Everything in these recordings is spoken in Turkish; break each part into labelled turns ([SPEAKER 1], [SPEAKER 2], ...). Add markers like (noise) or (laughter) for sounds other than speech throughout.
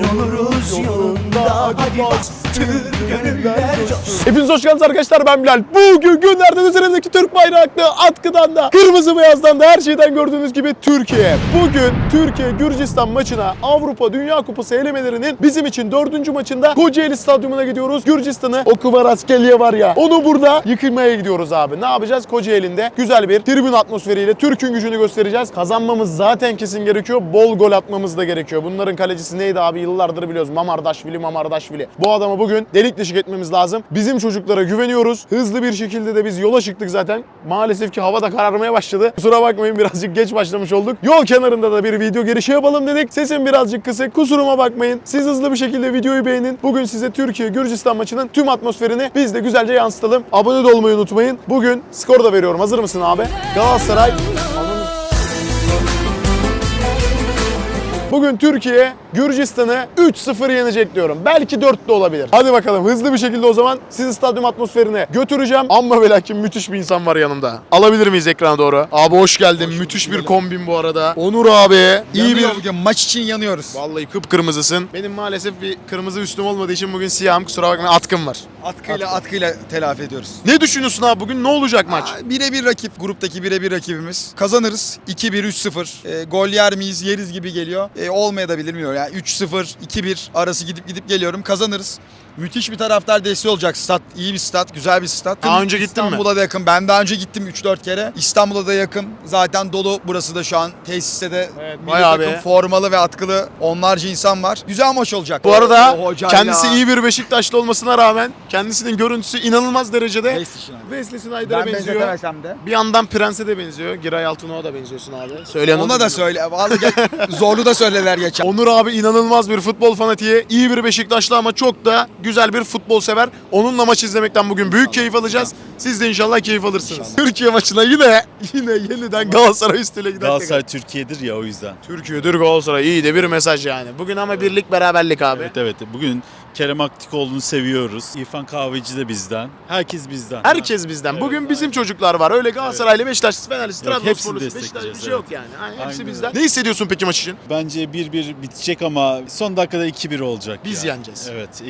[SPEAKER 1] Gidiyoruz yolunda. Hadi bastır gönüller
[SPEAKER 2] Hepiniz hoş geldiniz arkadaşlar ben Bilal. Bugün günlerden üzerindeki Türk bayraklı atkıdan da kırmızı beyazdan da her şeyden gördüğünüz gibi Türkiye. Bugün Türkiye Gürcistan maçına Avrupa Dünya Kupası elemelerinin bizim için dördüncü maçında Kocaeli Stadyumuna gidiyoruz. Gürcistan'ı o Kvaratskhelia var ya onu burada yıkılmaya gidiyoruz abi. Ne yapacağız? Kocaeli'nde güzel bir tribün atmosferiyle Türk'ün gücünü göstereceğiz. Kazanmamız zaten kesin gerekiyor. Bol gol atmamız da gerekiyor. Bunların kalecisi neydi abi? Yıllardır biliyoruz. Mamardaşvili, Mamardaşvili. Bu adamı bugün delik deşik etmemiz lazım. Bizim çocuklara güveniyoruz. Hızlı bir şekilde de biz yola çıktık zaten. Maalesef ki hava da kararmaya başladı. Kusura bakmayın birazcık geç başlamış olduk. Yol kenarında da bir video girişi yapalım dedik. Sesim birazcık kısık. Kusuruma bakmayın. Siz hızlı bir şekilde videoyu beğenin. Bugün size Türkiye Gürcistan maçının tüm atmosferini biz de güzelce yansıtalım. Abone de olmayı unutmayın. Bugün skor da veriyorum. Hazır mısın abi? Galatasaray Bugün Türkiye Gürcistan'ı 3-0 yenecek diyorum. Belki 4 de olabilir. Hadi bakalım hızlı bir şekilde o zaman sizi stadyum atmosferine götüreceğim. Amma ve lakin müthiş bir insan var yanımda. Alabilir miyiz ekrana doğru? Abi hoş geldin. müthiş bir kombin bu arada. Onur abi. iyi bir...
[SPEAKER 3] Bugün maç için yanıyoruz.
[SPEAKER 2] Vallahi kıpkırmızısın. Benim maalesef bir kırmızı üstüm olmadığı için bugün siyahım. Kusura bakmayın atkım var.
[SPEAKER 3] Atkıyla atkıyla telafi ediyoruz.
[SPEAKER 2] Ne düşünüyorsun abi bugün? Ne olacak maç?
[SPEAKER 3] Birebir rakip, gruptaki birebir rakibimiz. Kazanırız. 2-1, 3-0. E, gol yer miyiz, yeriz gibi geliyor. E, olmayabilir bilmiyorum. Yani 3-0, 2-1 arası gidip gidip geliyorum. Kazanırız. Müthiş bir taraftar desteği olacak. Stat iyi bir stat, güzel bir stat.
[SPEAKER 2] Daha önce gittin mi?
[SPEAKER 3] İstanbul'a da yakın. Ben daha önce gittim 3-4 kere. İstanbul'a da yakın. Zaten dolu burası da şu an. Tesiste de
[SPEAKER 2] Evet,
[SPEAKER 3] milli
[SPEAKER 2] bayağı
[SPEAKER 3] takım
[SPEAKER 2] bir.
[SPEAKER 3] formalı ve atkılı onlarca insan var. Güzel maç olacak.
[SPEAKER 2] Bu arada
[SPEAKER 3] O hocayla-
[SPEAKER 2] kendisi iyi bir Beşiktaşlı olmasına rağmen kendisinin görüntüsü inanılmaz derecede
[SPEAKER 3] Wesley Schneider.
[SPEAKER 2] Wesley Snyder'a
[SPEAKER 3] Ben
[SPEAKER 2] benziyor.
[SPEAKER 3] benzetemesem de.
[SPEAKER 2] Bir yandan Prens'e de benziyor. Giray Altınok'a da benziyorsun abi. Söyleyen
[SPEAKER 3] Ona
[SPEAKER 2] olur
[SPEAKER 3] da söyle. Vallahi (laughs) zorlu da söyleler geçen.
[SPEAKER 2] Onur abi inanılmaz bir futbol fanatiği. iyi bir Beşiktaşlı ama çok da güzel bir futbol sever. Onunla maç izlemekten bugün büyük keyif alacağız. Siz de inşallah keyif alırsınız. Türkiye maçına yine yine yeniden Galatasaray üstüyle giderken.
[SPEAKER 4] Galatasaray Türkiye'dir ya o yüzden.
[SPEAKER 2] Türkiye'dir Galatasaray. İyi de bir mesaj yani. Bugün ama birlik beraberlik abi.
[SPEAKER 4] Evet evet. Bugün Kerem Aktikoğlu'nu seviyoruz. İrfan Kahveci de bizden. Herkes bizden.
[SPEAKER 2] Herkes bizden. Bugün bizim çocuklar var. Öyle Galatasaraylı, Beşiktaşlı, Fenerlisi,
[SPEAKER 4] Yok, hepsini
[SPEAKER 2] Beşiktaşlı bir
[SPEAKER 4] destekleyeceğiz,
[SPEAKER 2] şey yok
[SPEAKER 4] evet.
[SPEAKER 2] yani. Aynen, hepsi
[SPEAKER 4] Aynen
[SPEAKER 2] bizden. Ne hissediyorsun peki maç için?
[SPEAKER 4] Bence 1-1 bitecek ama son dakikada 2-1 olacak.
[SPEAKER 2] Biz
[SPEAKER 4] ya.
[SPEAKER 2] yeneceğiz.
[SPEAKER 4] Evet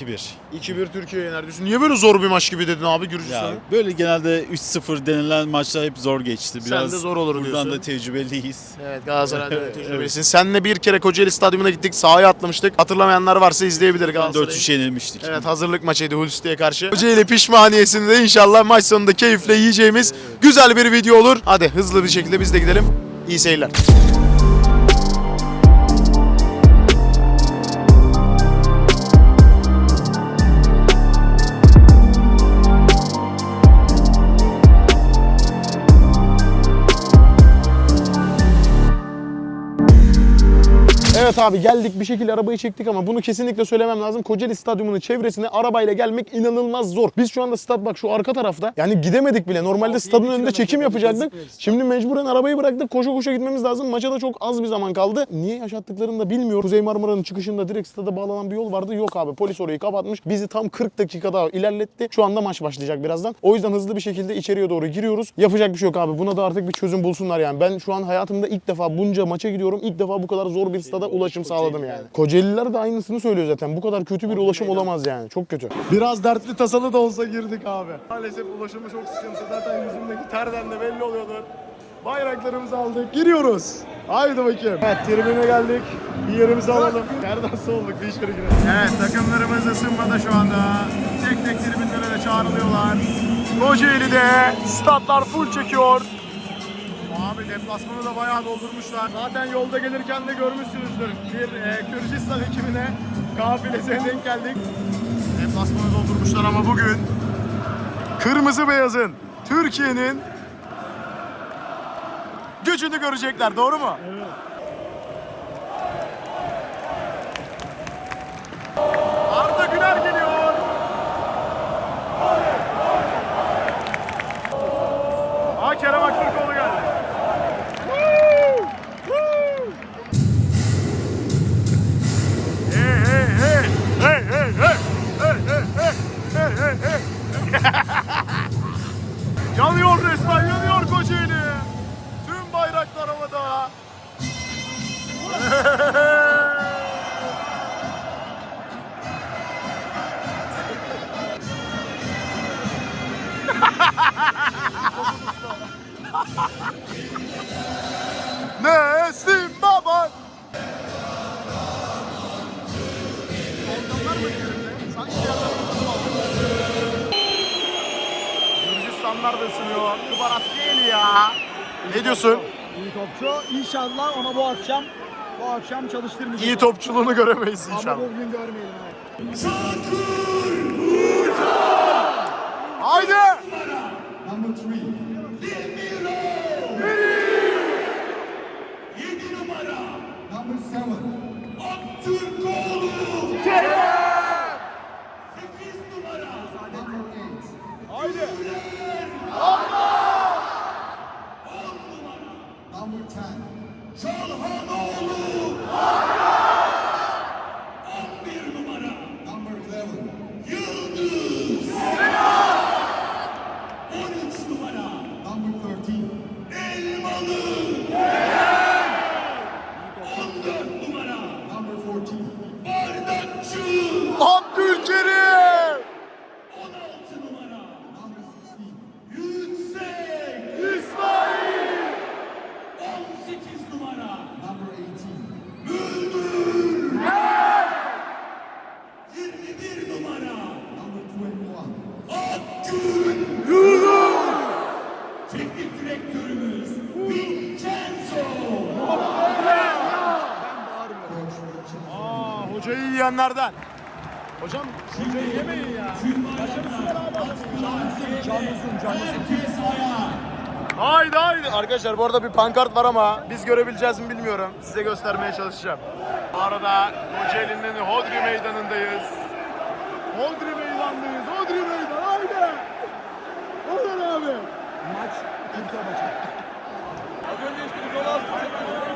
[SPEAKER 4] 2-1.
[SPEAKER 2] 2-1 Türkiye yener diyorsun. Niye böyle zor bir maç gibi dedin abi
[SPEAKER 4] Ya
[SPEAKER 2] Gürcistan'ı?
[SPEAKER 4] böyle genelde 3-0 denilen maçlar hep zor geçti.
[SPEAKER 2] Sen
[SPEAKER 4] Biraz
[SPEAKER 2] de zor olur
[SPEAKER 4] buradan
[SPEAKER 2] diyorsun.
[SPEAKER 4] da tecrübeliyiz.
[SPEAKER 2] Evet Galatasaray'da (laughs)
[SPEAKER 4] Evet.
[SPEAKER 2] tecrübelisin. Seninle bir kere Kocaeli Stadyumuna gittik. Sahaya atlamıştık. Hatırlamayanlar varsa izleyebilir Galatasaray'ı.
[SPEAKER 4] 4-3 yenilmiştik.
[SPEAKER 2] Evet hazırlık maçıydı Hulsti'ye karşı. Kocaeli pişmaniyesini de inşallah maç sonunda keyifle yiyeceğimiz güzel bir video olur. Hadi hızlı bir şekilde biz de gidelim. İyi seyirler. Evet abi geldik bir şekilde arabayı çektik ama bunu kesinlikle söylemem lazım. Kocaeli Stadyumu'nun çevresine arabayla gelmek inanılmaz zor. Biz şu anda stad bak şu arka tarafta. Yani gidemedik bile. Normalde stadın önünde çekim yapacaktık. Şimdi mecburen arabayı bıraktık. Koşa koşa gitmemiz lazım. Maça da çok az bir zaman kaldı. Niye yaşattıklarını da bilmiyorum. Kuzey Marmara'nın çıkışında direkt stada bağlanan bir yol vardı. Yok abi polis orayı kapatmış. Bizi tam 40 dakika daha ilerletti. Şu anda maç başlayacak birazdan. O yüzden hızlı bir şekilde içeriye doğru giriyoruz. Yapacak bir şey yok abi. Buna da artık bir çözüm bulsunlar yani. Ben şu an hayatımda ilk defa bunca maça gidiyorum. İlk defa bu kadar zor bir stada ulaşım sağladım yani. Kocaeliler de aynısını söylüyor zaten. Bu kadar kötü bir ulaşım olamaz yani. Çok kötü. Biraz dertli tasalı da olsa girdik abi. Maalesef ulaşımı çok sıkıntı. Zaten yüzümdeki terden de belli oluyordur. Bayraklarımızı aldık. Giriyoruz. Haydi bakayım. Evet tribüne geldik. Bir yerimizi alalım. Nereden soğuduk bir içeri girelim. Evet takımlarımız ısınmada şu anda. Tek tek tribünlere de çağrılıyorlar. Kocaeli'de statlar full çekiyor. Abi deplasmanı da bayağı doldurmuşlar. Zaten yolda gelirken de görmüşsünüzdür. Bir e, Kürcistan ekibine kafilesine denk geldik. Deplasmanı doldurmuşlar ama bugün kırmızı beyazın Türkiye'nin gücünü görecekler. Doğru mu? Evet. Gürcistanlar da ısınıyor. Kıbarat değil ya. Ne diyorsun?
[SPEAKER 1] İyi topçu. İnşallah ama bu akşam bu akşam çalıştırmayacağız.
[SPEAKER 2] İyi topçuluğunu göremeyiz
[SPEAKER 1] Ama
[SPEAKER 2] inşallah.
[SPEAKER 1] bugün görmeyelim evet.
[SPEAKER 2] Haydi! Abdülkerim! Haydi haydi. Arkadaşlar bu arada bir pankart var ama biz görebileceğiz mi bilmiyorum. Size göstermeye çalışacağım. Bu arada Kocaeli'nin Hodri Meydanı'ndayız. Hodri Meydan'dayız. Hodri Meydan haydi. Oradan abi.
[SPEAKER 1] Maç Türkiye maçı.
[SPEAKER 2] Takımlar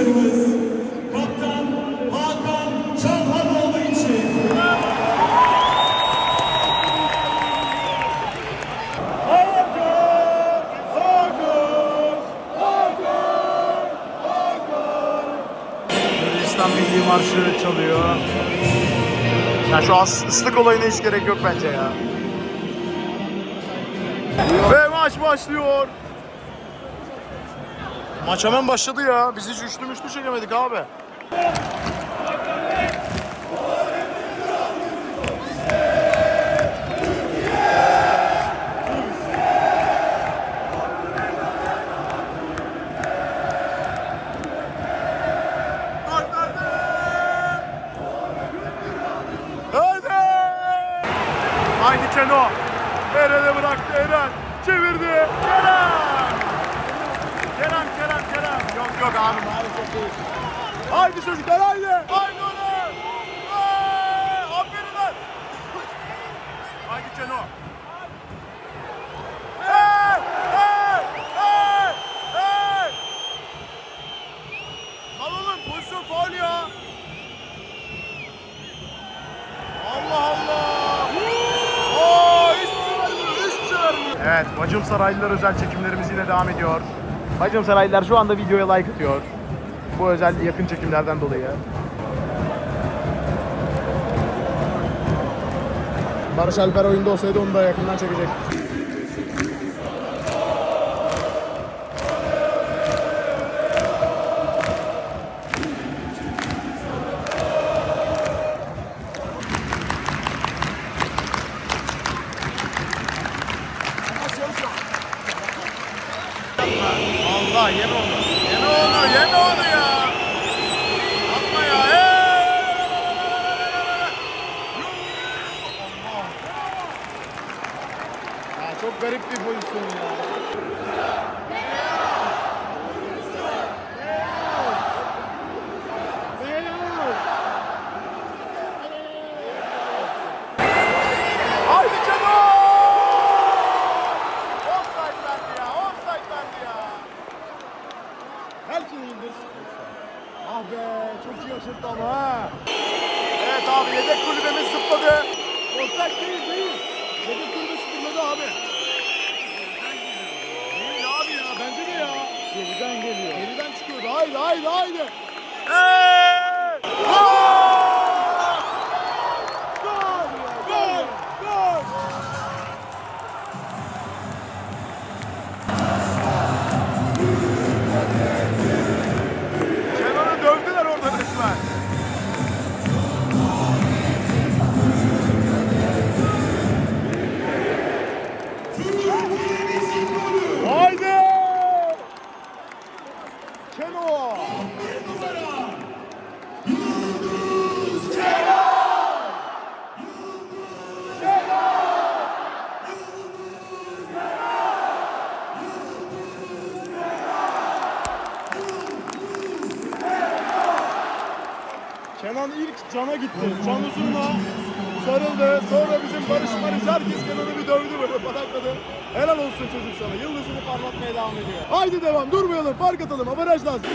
[SPEAKER 5] alkışlarımız Kaptan Hakan Çalhanoğlu için.
[SPEAKER 2] Yunanistan Milli Marşı çalıyor. Ya şu as ıslık olayına hiç gerek yok bence ya. Ve maç başlıyor. Maç hemen başladı ya. Biz hiç üçlü müşlü çekemedik abi. Haydi Keno. Eren'e bıraktı Eren. Çevirdi. Kerem! Kerem, Kerem, Kerem. Yok abi maalesef değil. Haydi çocuklar haydi. Haydi oğlum. Aferin lan. Haydi Keno. Hey! Hey! Ya. Allah Allah. Oo, şey vermiyor. Evet, Bacım Saraylılar özel çekimlerimiz yine devam ediyor. Bacım Saraylılar şu anda videoya like atıyor. Bu özel yakın çekimlerden dolayı. Barış Alper oyunda olsaydı onu da yakından çekecek. Fark atalım. Avaraj lazım.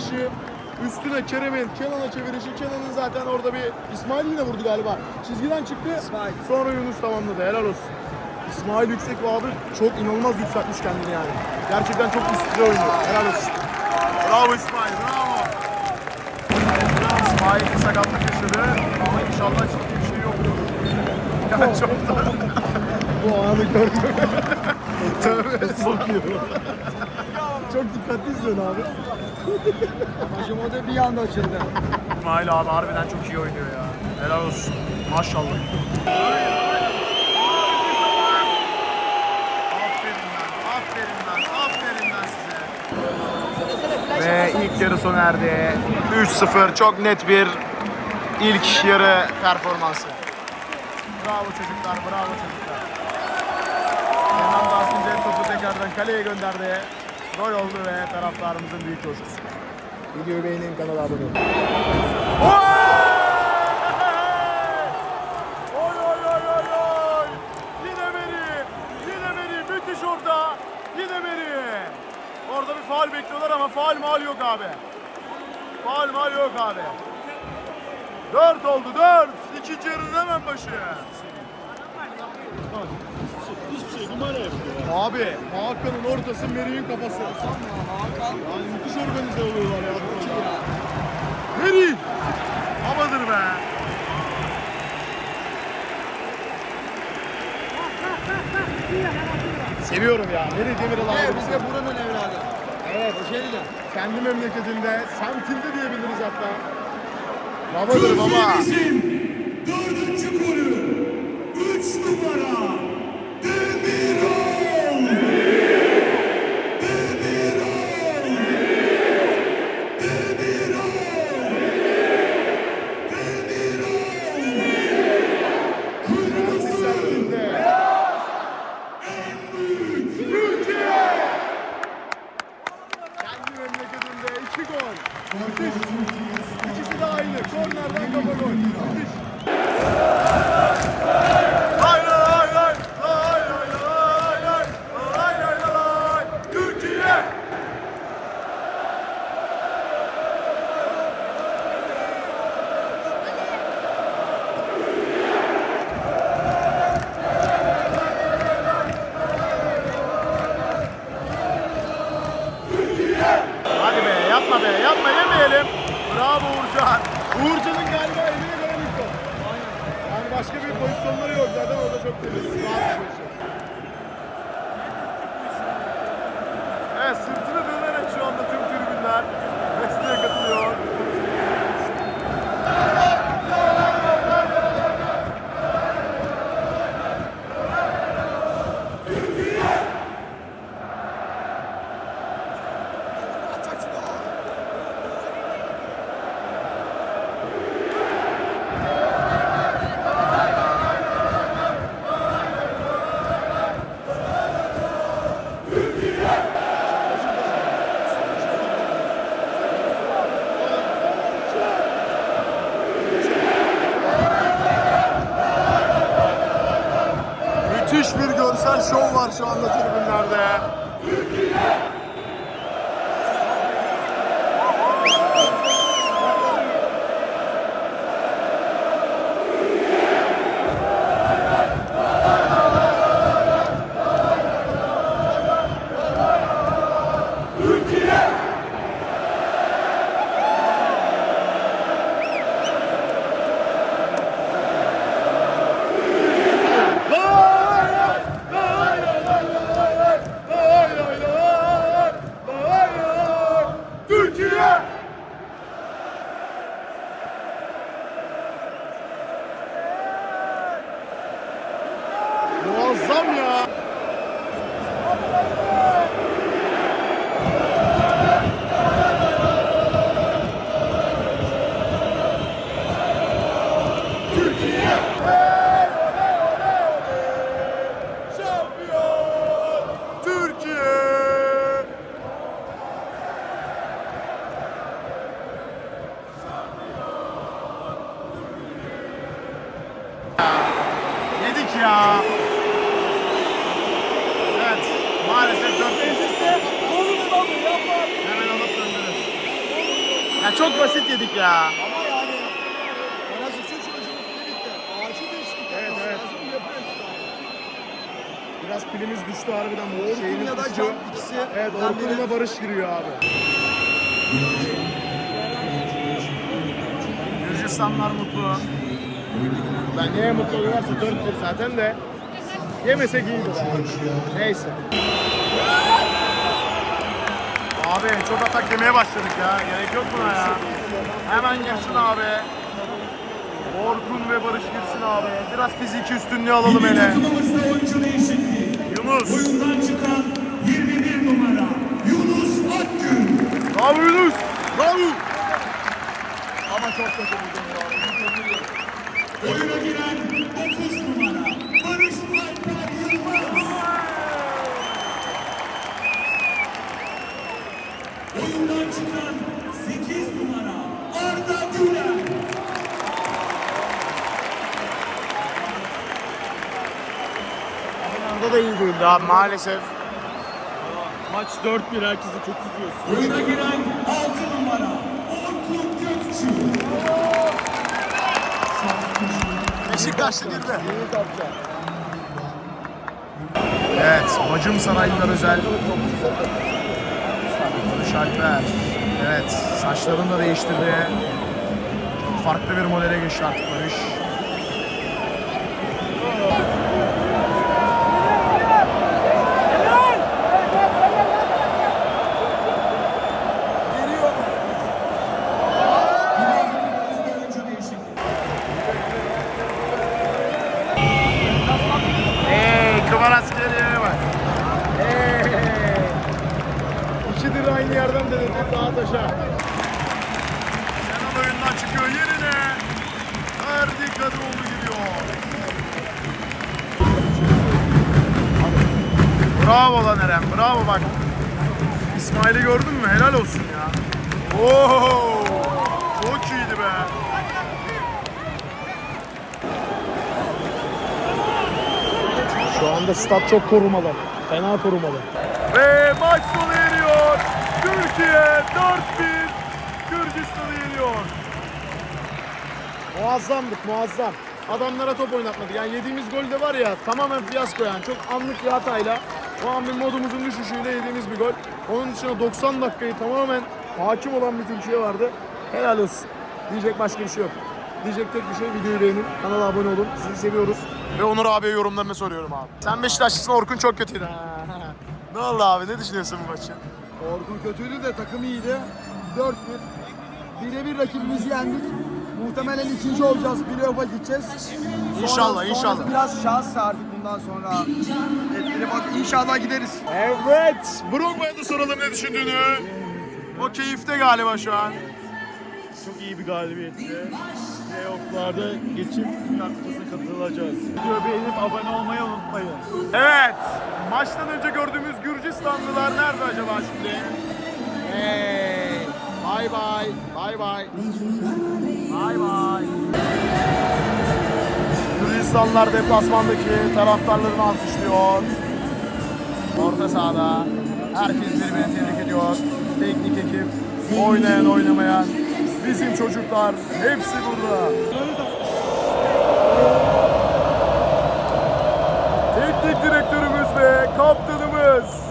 [SPEAKER 2] Verişi. Üstüne Kerem'in Kenan'a çevirişi. Kenan'ın zaten orada bir İsmail yine vurdu galiba. Çizgiden çıktı.
[SPEAKER 1] İsmail.
[SPEAKER 2] Sonra Yunus tamamladı. Helal olsun. İsmail yüksek abi çok inanılmaz yükseltmiş kendini yani. Gerçekten çok üst düzey oynuyor. Helal olsun. Bravo İsmail, bravo. İsmail bir sakatlık yaşadı ama inşallah ciddi bir şey yoktur. Yani çok da... Bu anı gördüm. (laughs) Tövbe. Çok dikkatli izliyorsun abi.
[SPEAKER 1] Amacım o da bir anda açıldı.
[SPEAKER 2] İsmail abi harbiden çok iyi oynuyor ya. Helal olsun. Maşallah. Ve ilk yarı sona erdi. 3-0 çok net bir ilk yarı performansı. Bravo çocuklar, bravo çocuklar. Kenan Dalkınca topu tekrardan kaleye gönderdi. Gol oldu ve taraftarımızın büyük coşkusu. Videoyu beğenin, kanala abone olun. Oy oy oy oy oy! Yine beni! Yine beni! Müthiş orta! Yine beni! Orada bir faul bekliyorlar ama faul mal yok abi. Faul mal yok abi. Dört oldu dört. İkinci yarının hemen başı.
[SPEAKER 4] Hiçbir şey numara yapıyor.
[SPEAKER 2] Abi Hakan'ın ortası Meri'nin kafası.
[SPEAKER 1] Hakan.
[SPEAKER 2] Yani müthiş organize oluyorlar ya. Meri! Havadır be. Seviyorum ya. Meri Demirel abi.
[SPEAKER 1] Evet, biz de buranın evladı.
[SPEAKER 2] Evet.
[SPEAKER 1] Şeyden.
[SPEAKER 2] Kendi memleketinde, semtinde diyebiliriz hatta. Babadır baba.
[SPEAKER 5] Ülkemizin
[SPEAKER 2] Kornerden kafa gol. Müthiş. Şov var düştü harbiden.
[SPEAKER 1] Orkun ya da
[SPEAKER 2] düştü.
[SPEAKER 1] Can ikisi.
[SPEAKER 2] Evet Orkun'la Barış giriyor abi. Gürcistanlar mutlu. Ben neye mutlu oluyorlarsa 4 zaten de. Yemesek iyiydi. Neyse. Abi çok atak yemeye başladık ya. Gerek yok buna ya. Hemen girsin abi. Orkun ve Barış girsin abi. Biraz fiziki üstünlüğü alalım hele. Yunus.
[SPEAKER 5] Oyundan çıkan 21 numara. Yunus Akgün.
[SPEAKER 2] Bravo Yunus. Bravo.
[SPEAKER 1] Ama çok kötü buldum.
[SPEAKER 5] Oyuna giren 9
[SPEAKER 2] Anda da iyi değildi abi maalesef.
[SPEAKER 4] Maç 4-1 herkesi çok tutuyorsun.
[SPEAKER 5] Oyuna giren 6 numara Orkun Gökçü.
[SPEAKER 2] Beşiktaşlı değil de. Evet, Bacım Saraylılar özel. Barış Alper. Evet, saçlarını da değiştirdi. Çok farklı bir modele geçti artık Barış. Hey, Kıvar askeriyeye bak. Hey. İkidir aynı yerden denedik daha taşa. Kenan oyundan çıkıyor yerine. Ferdi Kadıoğlu gidiyor. Bravo lan Eren, bravo bak. İsmail'i gördün mü? Helal olsun ya. Oo, çok iyiydi be. Anda stat çok korumalı. Fena korumalı. Ve maç sona eriyor. Türkiye 4-1 Gürcistan'ı yeniyor. Muazzamdık muazzam. Adamlara top oynatmadı. Yani yediğimiz gol de var ya tamamen fiyasko yani. Çok anlık bir hatayla. O an bir modumuzun düşüşüyle yediğimiz bir gol. Onun dışında 90 dakikayı tamamen hakim olan bir Türkiye vardı. Helal olsun. Diyecek başka bir şey yok. Diyecek tek bir şey videoyu beğenin, kanala abone olun. Sizi seviyoruz. Ve Onur abiye yorumlarını soruyorum abi. Sen Beşiktaşlısın Orkun çok kötüydü. (laughs) ne oldu abi ne düşünüyorsun bu maçı?
[SPEAKER 1] Orkun kötüydü de takım iyiydi. 4-1. Birebir rakibimizi yendik. Muhtemelen ikinci olacağız. Playoff'a gideceğiz. Sonra-
[SPEAKER 2] İnşallah,
[SPEAKER 1] sonrası
[SPEAKER 2] inşallah.
[SPEAKER 1] Biraz şans artık bundan sonra. Etkili bak inşallah gideriz.
[SPEAKER 2] Evet. Brogba'ya da soralım ne düşündüğünü. O keyifte galiba şu an.
[SPEAKER 4] Çok iyi bir galibiyetti. Playoff'larda geçip Dünya katılacağız. Videoyu beğenip abone olmayı unutmayın.
[SPEAKER 2] Evet. Maçtan önce gördüğümüz Gürcistanlılar nerede acaba şimdi? Hey. Bye bye. Bye bye. Bye bye. Gürcistanlılar deplasmandaki taraftarlarını alkışlıyor. Orta sahada herkes birbirini tebrik ediyor. Teknik ekip, oynayan oynamayan, bizim çocuklar hepsi burada. Teknik direktörümüz ve kaptanımız.